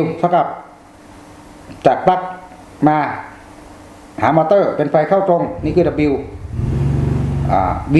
W เท่ากับ จากปลั๊กมาหามอเตอร์เป็นไฟเข้าตรง นี่คือ W อ V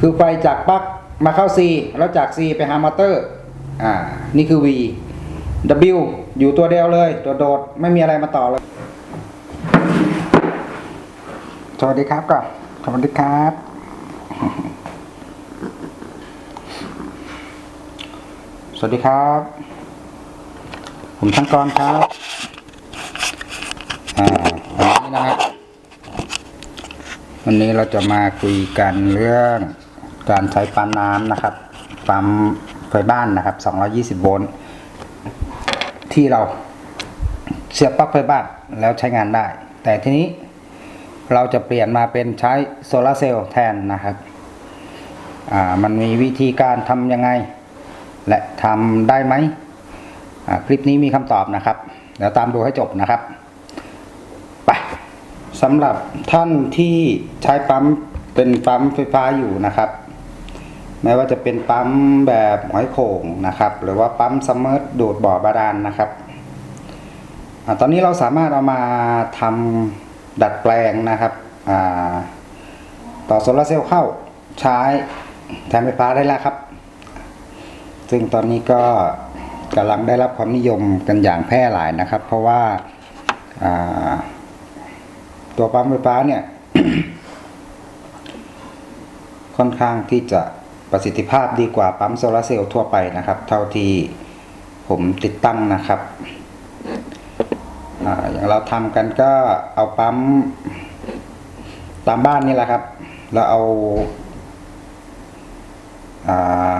คือไฟจากปลั๊กมาเข้า C แล้วจาก C ไปหามอเตอร์อ่านี่คือ V W อยู่ตัวเดียวเลย ตัวโดดไม่มีอะไรมาต่อเลย สวัสดีครับก่อนสวัสดีครับ สวัสดีครับ ผมช่างกรครับอ่าวันนี้นะครับวันนี้เราจะมาคุยกันเรื่องการใช้ปั๊มน้ำนะครับปั๊มไฟบ้านนะครับ 220 โวลต์ที่เราเสียบปลั๊กไฟบ้านแล้วใช้งานได้ แต่ทีนี้เราจะเปลี่ยนมาเป็นใช้โซลาร์เซลล์แทนนะครับอ่ามันมีวิธีการทำยังไง และทำได้ไหม คลิปนี้มีคำตอบนะครับ เดี๋ยวตามดูให้จบนะครับ ไปสำหรับท่านที่ใช้ปั๊มเป็นปั๊มไฟฟ้าอยู่นะครับ ไม่ว่าจะเป็นปั๊มแบบหอยโข่งนะครับ หรือว่าปั๊มซัมเมอร์ดูดบ่อบาดาลนะครับอตอนนี้เราสามารถเอามาทำดัดแปลงนะครับต่อโซลาร์เซลล์เข้าใช้แทนไฟฟ้าได้แล้วครับ ซึ่งตอนนี้ก็ กำลังได้รับความนิยมกันอย่างแพร่หลายนะครับ เพราะว่าาตัวปั๊มไฟฟ้าเนี่ย ค่อนข้างที่จะประสิทธิภาพดีกว่าปั๊มโซลาร์เซลล์ทั่วไปนะครับ เท่าที่ผมติดตั้งนะครับออย่างเราทำกันก็เอาปั๊มตามบ้านนี่แหละครับ แล้วเอาอา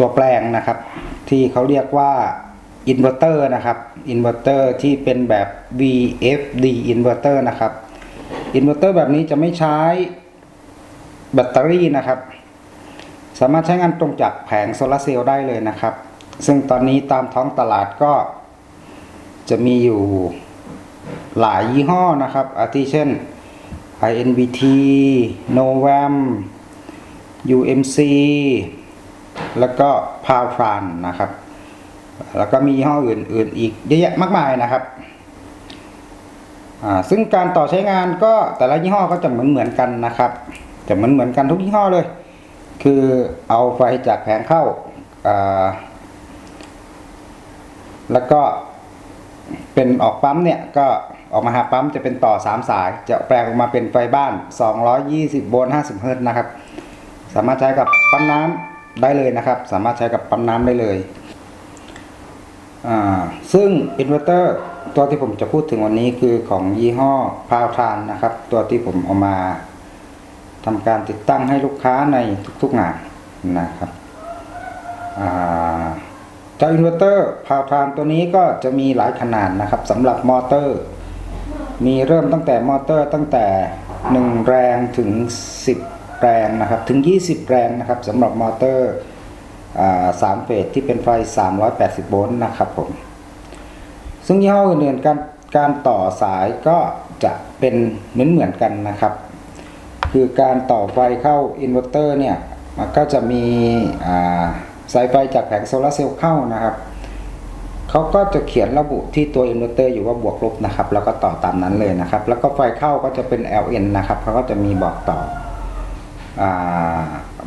ตัวแปลงนะครับ ที่เขาเรียกว่าอินเวอร์เตอร์นะครับอินเวอร์เตอร์ที่เป็นแบบ VFD อินเวอร์เตอร์นะครับอินเวอร์เตอร์แบบนี้จะไม่ใช้แบตเตอรี่นะครับ สามารถใช้งานตรงจากแผงโซลาเซลล์ได้เลยนะครับ ซึ่งตอนนี้ตามท้องตลาดก็จะมีอยู่หลายยี่ห้อนะครับ อาทิเช่น INVT Novam UMC แล้วก็ p o w f r a n นะครับ แล้วก็มียี่ห้ออื่นๆ อีกเยอะแยะมากมายนะครับซึ่งการต่อใช้งานก็แต่ละยี่ห้อก็จะเหมือนเหมือนๆกันนะครับ จะเหมือนเหมือนๆกันทุกยี่ห้อเลย คือเอาไฟจากแผงเข้าาแล้วก็เป็นออกปั๊มเนี่ยก็ออกมาหาปั๊มจะเป็นต่อ 3 สาย จะแปลงออกมาเป็นไฟบ้าน 220 โวลต์ 50 เฮิรตซ์นะครับ สามารถใช้กับปั๊มน้ำ ได้เลยนะครับ สามารถใช้กับปั๊มน้ำได้เลย ซึ่งอินเวอร์เตอร์ตัวที่ผมจะพูดถึงวันนี้คือของยี่ห้อพาวทานนะครับ ตัวที่ผมเอามาทำการติดตั้งให้ลูกค้าในทุกๆงานนะครับเจ้าอินเวอร์เตอร์พาวทานตัวนี้ก็จะมีหลายขนาดนะครับสำหรับมอเตอร์ มีเริ่มตั้งแต่มอเตอร์ตั้งแต่ 1 แรงถึง 10 แรงนะครับถึง 20 แรงนะครับสำหรับมอเตอร์สามเฟสที่เป็นไฟ 380 โวลต์นะครับผมซึ่งยี่ห้ออื่นๆการการต่อสายก็จะเป็นเหมือนเหมือนกันนะครับ คือการต่อไฟเข้าอินเวอร์เตอร์เนี่ยมันก็จะมีสายไฟจากแผงโซลาเซลล์เข้านะครับเขาก็จะเขียนระบุที่ตัวอินเวอร์เตอร์อยู่ว่าบวกลบนะครับ แล้วก็ต่อตามนั้นเลยนะครับ แล้วก็ไฟเข้าก็จะเป็น LN นะครับเขาก็จะมีบอกต่อ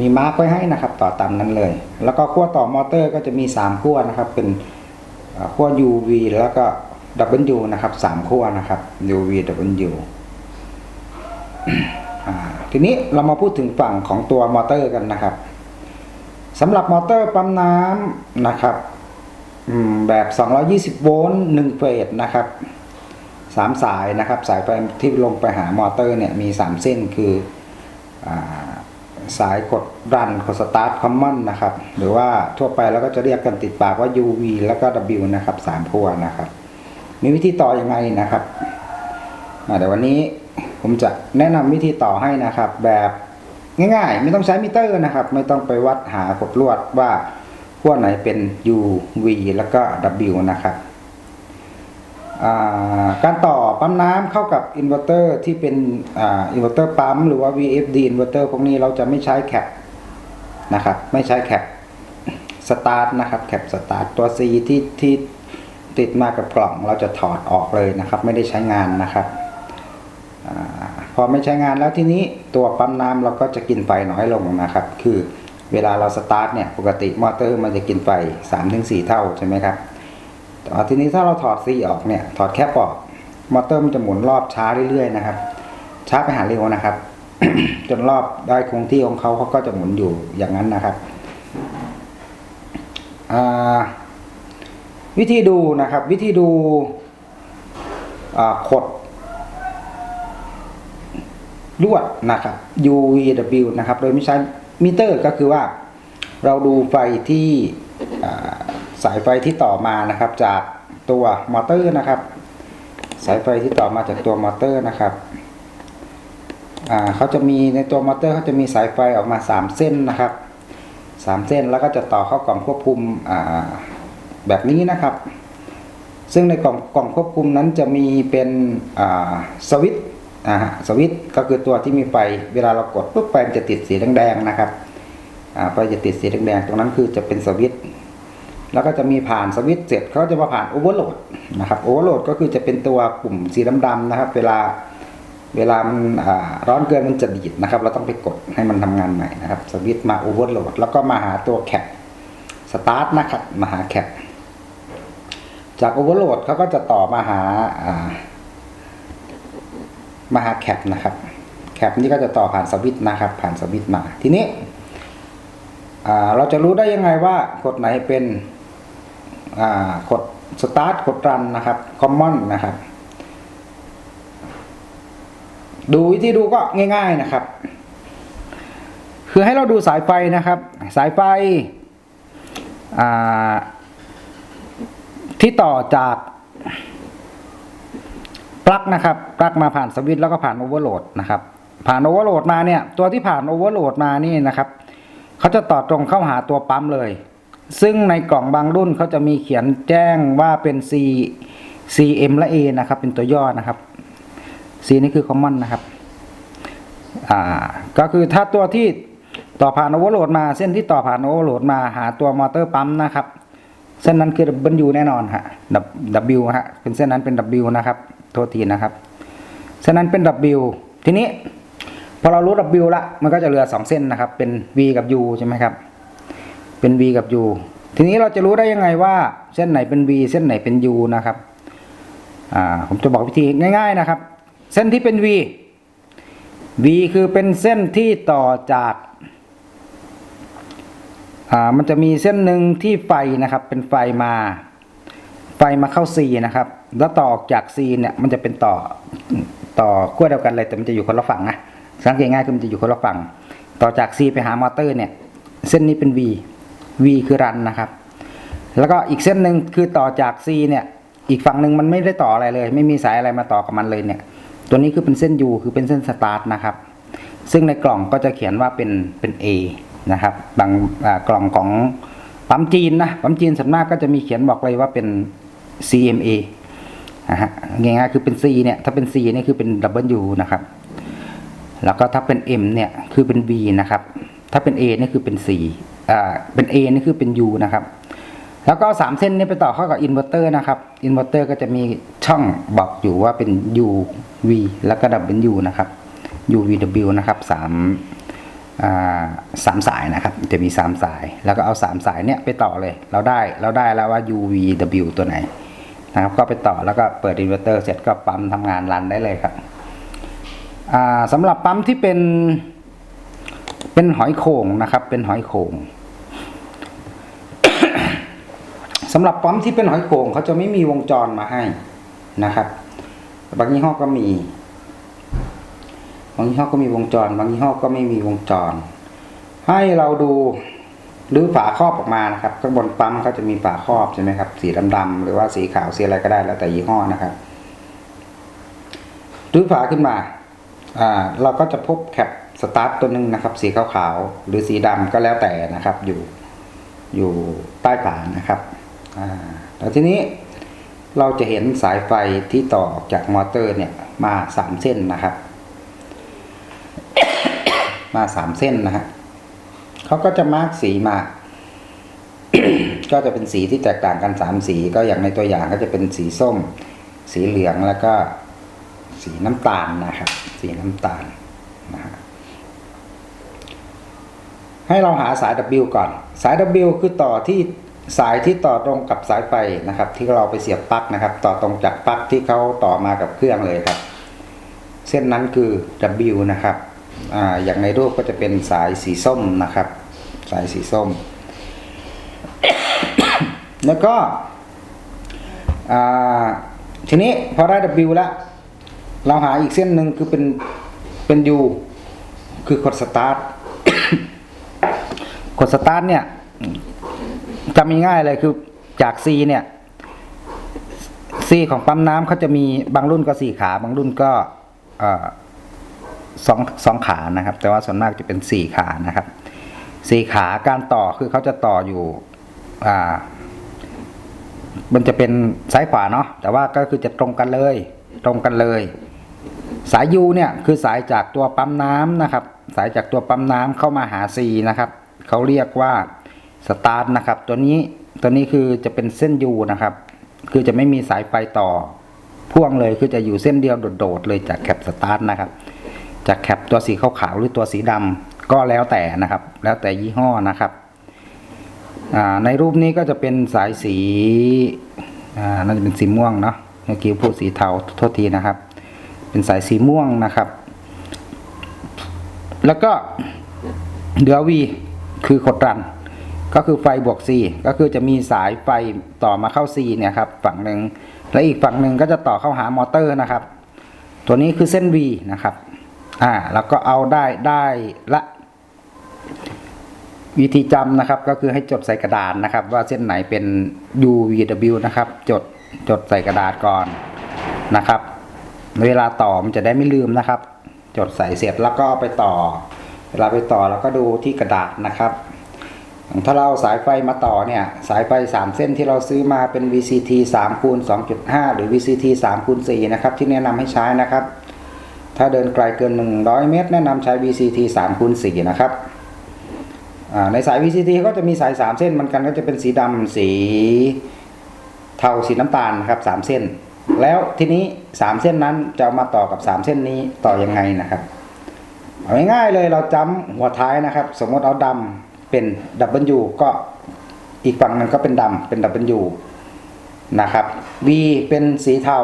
มีมาร์กไว้ให้นะครับ ต่อตามนั้นเลย แล้วก็ขั้วต่อมอเตอร์ก็จะมี 3 ขั้วนะครับ เป็นขั้ว UV แล้วก็ W นะครับ3ขั้วนะครับ UV W อ่าทีนี้เรามาพูดถึงฝั่งของตัวมอเตอร์กันนะครับสำหรับมอเตอร์ปั๊มน้ำนะครับแบบ 220 โวลต์1เฟสนะครับสามสายนะครับ สายไฟที่ลงไปหามอเตอร์เนี่ยมี 3 เส้นคือ สายกดรันกดสตาร์ทคอมมอนนะครับ หรือว่าทั่วไปเราก็จะเรียกกันติดปากว่า UV แล้วก็ W นะครับสามขั้วนะครับ มีวิธีต่ออยังไงนะครับเดี๋ยววันนี้ผมจะแนะนำวิธีต่อให้นะครับ แบบง่ายๆ ไม่ต้องใช้มิเตอร์นะครับ ไม่ต้องไปวัดหากดลวดว่าขั้วไหนเป็น UV แล้วก็ W นะครับ การต่อปั๊มน้ำเข้ากับอินเวอร์เตอร์ที่เป็นอ,อินเวอร์เตอร์ปั๊มหรือว่า VFD อินเวอร์เตอร์พวกนี้เราจะไม่ใช้แคปนะครับไม่ใช้แคปสตาร์ทนะครับแคปสตาร์ทตัว C ที่ที่ติดมากับกล่องเราจะถอดออกเลยนะครับ ไม่ได้ใช้งานนะครับอพอไม่ใช้งานแล้วทีนี้ตัวปั๊มน้ำเราก็จะกินไฟน้อยลงนะครับ คือเวลาเราสตาร์ทเนี่ยปกติมอเตอร์มันจะกินไฟ 3-4 เท่าใช่ไหมครับ ทีนี้ถ้าเราถอด C ออกเนี่ย ถอดแคปออก มอเตอร์มันจะหมุนรอบช้าเรื่อยๆนะครับ ช้าไปหาเร็วนะครับ จนรอบได้คงที่ของเขาเขาก็จะหมุนอยู่อย่างนั้นนะครับ วิธีดูนะครับ วิธีดูขดลวดนะครับ UVW นะครับ โดยไม่ใช้มิเตอร์ก็คือว่าเราดูไฟที่ สายไฟที่ต่อมานะครับ จากตัวมอเตอร์นะครับ สายไฟที่ต่อมาจากตัวมอเตอร์นะครับเขาจะมีในตัวมอเตอร์เขาจะมีสายไฟออกมา 3 เส้นนะครับ 3 เส้นแล้วก็จะต่อเข้ากล่องควบคุมแบบนี้นะครับ ซึ่งในกล่องกล่องควบคุมนั้นจะมีเป็นสวิตช์สวิตช์ก็คือตัวที่มีไฟเวลาเรากดปุ๊บไฟมันจะติดสีแดงๆนะครับไฟจะติดสีแดงๆตรงนั้นคือจะเป็นสวิตช์ แล้วก็จะมีผ่านสวิตช์เสร็จเขาจะมาผ่านโอเวอร์โหลดนะครับโอเวอร์โหลดก็คือจะเป็นตัวปุ่มสีดำๆนะครับ เวลาเวลามันร้อนเกินมันจะดีดนะครับ เราต้องไปกดให้มันทำงานใหม่นะครับสวิตช์มาโอเวอร์โหลดแล้วก็มาหาตัวแคปสตาร์ทนะครับมาหาแคปจากโอเวอร์โหลดเขาก็จะต่อมาหาามาหาแคปนะครับแคปนี่ก็จะต่อผ่านสวิตช์นะครับ ผ่านสวิตช์มาทีนี้เราจะรู้ได้ยังไงว่ากดไหนเป็น กดสตาร์ทกดรันนะครับคอมมอนนะครับ ดูวิธีดูก็ง่าย ๆนะครับ คือให้เราดูสายไฟนะครับ สายไฟที่ต่อจากปลั๊กนะครับปลั๊กมาผ่านสวิตช์แล้วก็ผ่านโอเวอร์โหลดนะครับ ผ่านโอเวอร์โหลดมาเนี่ย ตัวที่ผ่านโอเวอร์โหลดมานี่นะครับเขาจะต่อตรงเข้าหาตัวปั๊มเลย ซึ่งในกล่องบางรุ่นเขาจะมีเขียนแจ้งว่าเป็น C CM และ A นะครับ เป็นตัวย่อนะครับ C นี่คือ common นะครับ อ่า ก็คือถ้าตัวที่ต่อผ่านโอเวอร์โหลดมา เส้นที่ต่อผ่านโอเวอร์โหลดมาหาตัวมอเตอร์ปั๊มนะครับ เส้นนั้นคือ W แน่นอนฮะ W ฮะ เป็นเส้นนั้นเป็น W นะครับ โทษทีนะครับ เส้นนั้นเป็น W ทีนี้พอเรารู้ W ละ มันก็จะเหลือ 2 เส้นนะครับ เป็น V กับ U ใช่ไหมครับ เป็น V กับ U ทีนี้เราจะรู้ได้ยังไงว่าเส้นไหนเป็น V เส้นไหนเป็น U นะครับผมจะบอกวิธีง่าย ๆนะครับ เส้นที่เป็น V V คือเป็นเส้นที่ต่อจากมันจะมีเส้นหนึ่งที่ไฟนะครับ เป็นไฟมา ไฟมาเข้า C นะครับ แล้วต่อออกจาก C เนี่ยมันจะเป็นต่อต่อขั้วเดียวกันเลยแต่มันจะอยู่คนละฝั่งนะสังเกตง่ายคือมันจะอยู่คนละฝั่ง ต่อจาก C ไปหามอเตอร์เนี่ย เส้นนี้เป็น V V คือรันนะครับ แล้วก็อีกเส้นหนึ่งคือต่อจาก C เนี่ย อีกฝั่งหนึ่งมันไม่ได้ต่ออะไรเลย ไม่มีสายอะไรมาต่อกับมันเลยเนี่ย ตัวนี้คือเป็นเส้น U คือเป็นเส้นสตาร์ทนะครับ ซึ่งในกล่องก็จะเขียนว่าเป็นเป็น A นะครับ บางกล่องของปั๊มจีนนะปั๊มจีนส่วนมากก็จะมีเขียนบอกเลยว่าเป็น CMA นะฮะง่ายๆคือเป็น C เนี่ยถ้าเป็น C นี่ยคือเป็น W นะครับ แล้วก็ถ้าเป็น M เนี่ยคือเป็น V นะครับ ถ้าเป็น A นี่ยคือเป็น C อ่าเป็น A นี่คือเป็น U นะครับ แล้วก็เอาสามเส้นนี้ไปต่อเข้ากับอินเวอร์เตอร์นะครับอินเวอร์เตอร์ก็จะมีช่องบอกอยู่ว่าเป็น U V แล้วก็ W นะครับ U V W นะครับสามสามสายนะครับ จะมีสามสาย แล้วก็เอาสามสายเนี่ยไปต่อเลย เราได้เราได้แล้วว่า U V W ตัวไหนนะครับ ก็ไปต่อแล้วก็เปิดอินเวอร์เตอร์เสร็จก็ปั๊มทำงานรันได้เลยครับสำหรับปั๊มที่เป็นเป็นหอยโข่งนะครับ เป็นหอยโข่ง สำหรับปั๊มที่เป็นหอยโข่งเขาจะไม่มีวงจรมาให้นะครับบางยี่ห้อก็มีบางยี่ห้อก็มีวงจร บางยี่ห้อก็ไม่มีวงจร ให้เราดูหรือฝาครอบออกมานะครับข้างบนปั๊มเขาจะมีฝาครอบใช่ไหมครับ สีดำๆหรือว่าสีขาวสีอะไรก็ได้แล้วแต่ยี่ห้อนะครับหรือฝาขึ้นมาอ่าเราก็จะพบแคปสตาร์ทตัวหนึ่งนะครับ สีขาวๆหรือสีดำก็แล้วแต่นะครับ อยู่อยู่ใต้ฝานะครับ แล้วทีนี้เราจะเห็นสายไฟที่ต่อออกจากมอเตอร์เนี่ยมาสามเส้นนะครับ มาสามเส้นนะฮะเขาก็จะมาร์กสีมา ก็จะเป็นสีที่แตกต่างกันสามสี ก็อย่างในตัวอย่างก็จะเป็นสีส้ม สีเหลืองแล้วก็สีน้ำตาลนะครับ สีน้ำตาลนะฮะให้เราหาสาย W ก่อน สาย W คือต่อที่ สายที่ต่อตรงกับสายไฟนะครับ ที่เราไปเสียบปลั๊กนะครับ ต่อตรงจากปลั๊กที่เขาต่อมากับเครื่องเลยครับ เส้นนั้นคือ W นะครับออย่างในรูปก็จะเป็นสายสีส้มนะครับ สายสีส้ม แล้วก็ทีนี้พอได้ W แล้ว เราหาอีกเส้นหนึ่งคือเป็นเป็น U คือกดสตาร์ทกดสตาร์ทเนี่ย จำง่ายๆเลยคือจาก C เนี่ย C ของปั๊มน้ำเขาจะมีบางรุ่นก็สี่ขา บางรุ่นก็สองสองขานะครับ แต่ว่าส่วนมากจะเป็นสี่ขานะครับสี่ขาการต่อคือเขาจะต่ออยู่อ่ามันจะเป็นซ้ายขวาเนาะแต่ว่าก็คือจะตรงกันเลย ตรงกันเลย สาย U เนี่ยคือสายจากตัวปั๊มน้ำนะครับ สายจากตัวปั๊มน้ำเข้ามาหา C นะครับเขาเรียกว่า สตาร์ทนะครับ ตัวนี้ตัวนี้คือจะเป็นเส้น U นะครับ คือจะไม่มีสายไฟต่อพ่วงเลยคือจะอยู่เส้นเดียวโดดๆเลยจากแคปสตาร์ทนะครับ จากแคปตัวสีขาวๆหรือตัวสีดำก็แล้วแต่นะครับ แล้วแต่ยี่ห้อนะครับในรูปนี้ก็จะเป็นสายสีน่าจะเป็นสีม่วงเนาะเมื่อกี้พูดสีเทาโทษทีนะครับ เป็นสายสีม่วงนะครับ แล้วก็เดือวีคือขดรัน ก็คือไฟบวก C ก็คือจะมีสายไฟต่อมาเข้า C เนี่ยครับฝั่งหนึ่งและอีกฝั่งหนึ่งก็จะต่อเข้าหามอเตอร์นะครับ ตัวนี้คือเส้น V นะครับอ่าแล้วก็เอาได้ได้ละ วิธีจำนะครับ ก็คือให้จดใส่กระดาษนะครับ ว่าเส้นไหนเป็น UVW นะครับ จดจดใส่กระดาษก่อนนะครับ เวลาต่อมันจะได้ไม่ลืมนะครับ จดใส่เสร็จแล้วก็ไปต่อ เวลาไปต่อเราก็ดูที่กระดาษนะครับ ถ้าเราสายไฟมาต่อเนี่ยสายไฟ 3 เส้นที่เราซื้อมาเป็น VCT 3คูณ2.5 หรือ VCT 3คูณ4นะครับที่แนะนำให้ใช้นะครับ ถ้าเดินไกลเกิน 100 เมตร แนะนำใช้ VCT 3คูณ4นะครับในสาย VCT ก็จะมีสาย 3 เส้นเหมือนกันก็จะเป็นสีดำสีเทาสีน้ำตาลนะครับ3เส้น แล้วทีนี้ 3 เส้นนั้นจะามาต่อกับ 3 เส้นนี้ต่อยังไงนะครับเอาง่ายๆเลยเราจำหัวท้ายนะครับ สมมติเอาดำ เป็น W ก็อีกฝั่งหนึงก็เป็นดำเป็น W นะครับ V เป็นสีเทา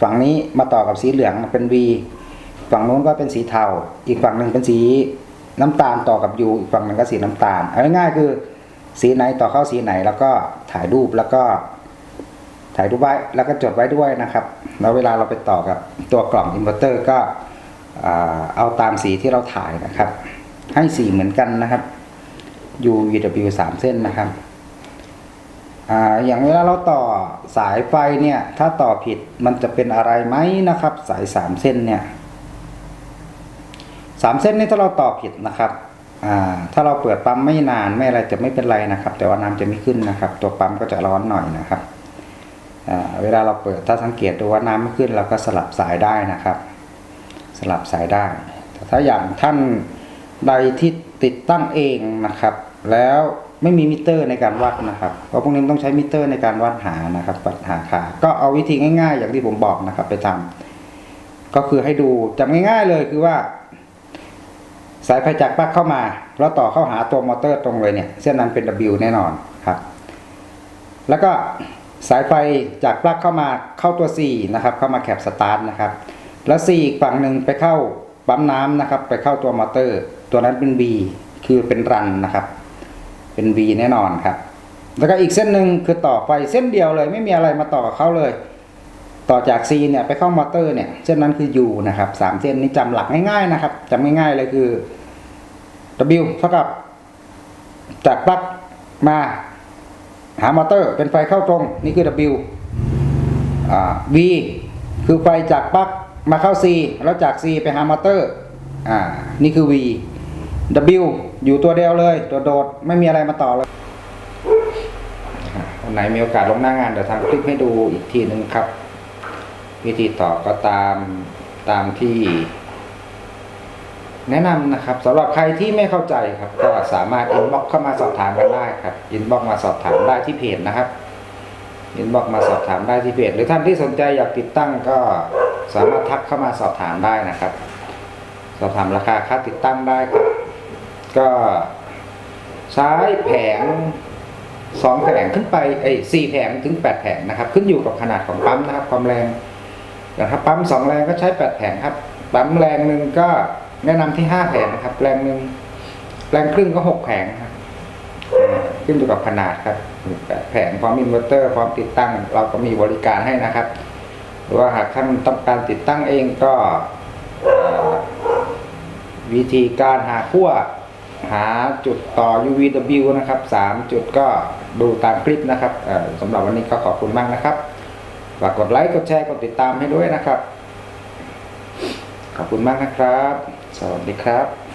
ฝั่งนี้มาต่อกับสีเหลืองเป็น V ฝั่งนู้นก็เป็นสีเทา อีกฝั่งหนึ่งเป็นสีน้ำตาลต่อกับ U อีกฝั่งหนึ่งก็สีน้ำตาลเอาง่ายๆคือสีไหนต่อเข้าสีไหนแล้วก็ถ่ายรูปแล้วก็ถ่ายรูปไว้แล้วก็จดไว้ด้วยนะครับ แล้วเวลาเราไปต่อกับตัวกล่องอินเวอร์เตอร์ก็เอาตามสีที่เราถ่ายนะครับ ให้สีเหมือนกันนะครับ U V W 3เส้นนะครับอ่าอย่างเวลาเราต่อสายไฟเนี่ย ถ้าต่อผิดมันจะเป็นอะไรไหมนะครับ สาย3เส้นเนี่ยสามเส้นนี้ถ้าเราต่อผิดนะครับอ่าถ้าเราเปิดปั๊มไม่นานไม่อะไรจะไม่เป็นไรนะครับ แต่ว่าน้ำจะไม่ขึ้นนะครับ ตัวปั๊มก็จะร้อนหน่อยนะครับอ่าเวลาเราเปิดถ้าสังเกตดูว่าน้ำไม่ขึ้นเราก็สลับสายได้นะครับ สลับสายได้แต่ถ้าอย่างท่านใดที่ติดตั้งเองนะครับ แล้วไม่มีมิเตอร์ในการวัดนะครับเพราะพวกนี้ต้องใช้มิเตอร์ในการวัดหานะครับวัดหาค่าก็เอาวิธีง่าย ๆ อย่างที่ผมบอกนะครับ ไปทำก็คือให้ดูจำง่าย ๆเลยคือว่า สายไฟจากปลั๊กเข้ามา แล้วต่อเข้าหาตัวมอเตอร์ตรงเลยเนี่ย เส้นนั้นเป็น W แน่นอนครับ แล้วก็สายไฟจากปลั๊กเข้ามาเข้าตัว C นะครับ เข้ามาแคปสตาร์ทนะครับ แล้ว C อีกฝั่งหนึ่งไปเข้าปั๊มน้ำนะครับ ไปเข้าตัวมอเตอร์ ตัวนั้นเป็น V คือเป็นรันนะครับ เป็น V แน่นอนครับ แล้วก็อีกเส้นหนึ่งคือต่อไฟเส้นเดียวเลย ไม่มีอะไรมาต่อกับเขาเลย ต่อจาก C เนี่ยไปเข้ามอเตอร์เนี่ยเส้นนั้นคือ U นะครับสามเส้นนี้จำหลักง่ายๆนะครับจำง่ายๆเลยคือ W เท่ากับ จากปลั๊กมาหามอเตอร์เป็นไฟเข้าตรงนี่คือ W อ V คือไฟจากปลั๊กมาเข้า C แล้วจาก C ไปหามอเตอร์ อ่า นี่คือ V W อยู่ตัวเดียวเลยโดดๆไม่มีอะไรมาต่อเลยวันไหนมีโอกาสลงหน้างานเดี๋ยวทำคลิปให้ดูอีกทีหนึ่งครับ วิธีต่อก็ตามตามที่ แนะนำนะครับสำหรับใครที่ไม่เข้าใจครับ ก็สามารถอินบ็อกเข้ามาสอบถามกันได้ครับอินบ็อกมาสอบถามได้ที่เพจนะครับอินบ็อกมาสอบถามได้ที่เพจหรือท่านที่สนใจอยากติดตั้งก็สามารถทักเข้ามาสอบถามได้นะครับ สอบถามราคาค่าติดตั้งได้ครับ ก็ใช้แผงสองแผงขึ้นไปไอ้สี่แผงถึงแปดแผงนะครับ ขึ้นอยู่กับขนาดของปั๊มนะครับ ความแรงแต่ถ้าปั๊มสองแรงก็ใช้แปดแผงครับปั๊มแรงหนึ่งก็แนะนำที่ห้าแผงนะครับ แรงหนึ่งแรงครึ่งก็หกแผงครับขึ้นอยู่กับขนาดครับแปดแผงพร้อมอินเวอร์เตอร์พร้อมติดตั้ง เราก็มีบริการให้นะครับ หรือว่าหากท่านต้องการติดตั้งเองก็วิธีการหาขั้ว หาจุดต่อ UVW นะครับ 3 จุดก็ดูตามคลิปนะครับสำหรับวันนี้ก็ขอบคุณมากนะครับฝากกดไลค์กดแชร์กดติดตามให้ด้วยนะครับ ขอบคุณมากนะครับ สวัสดีครับ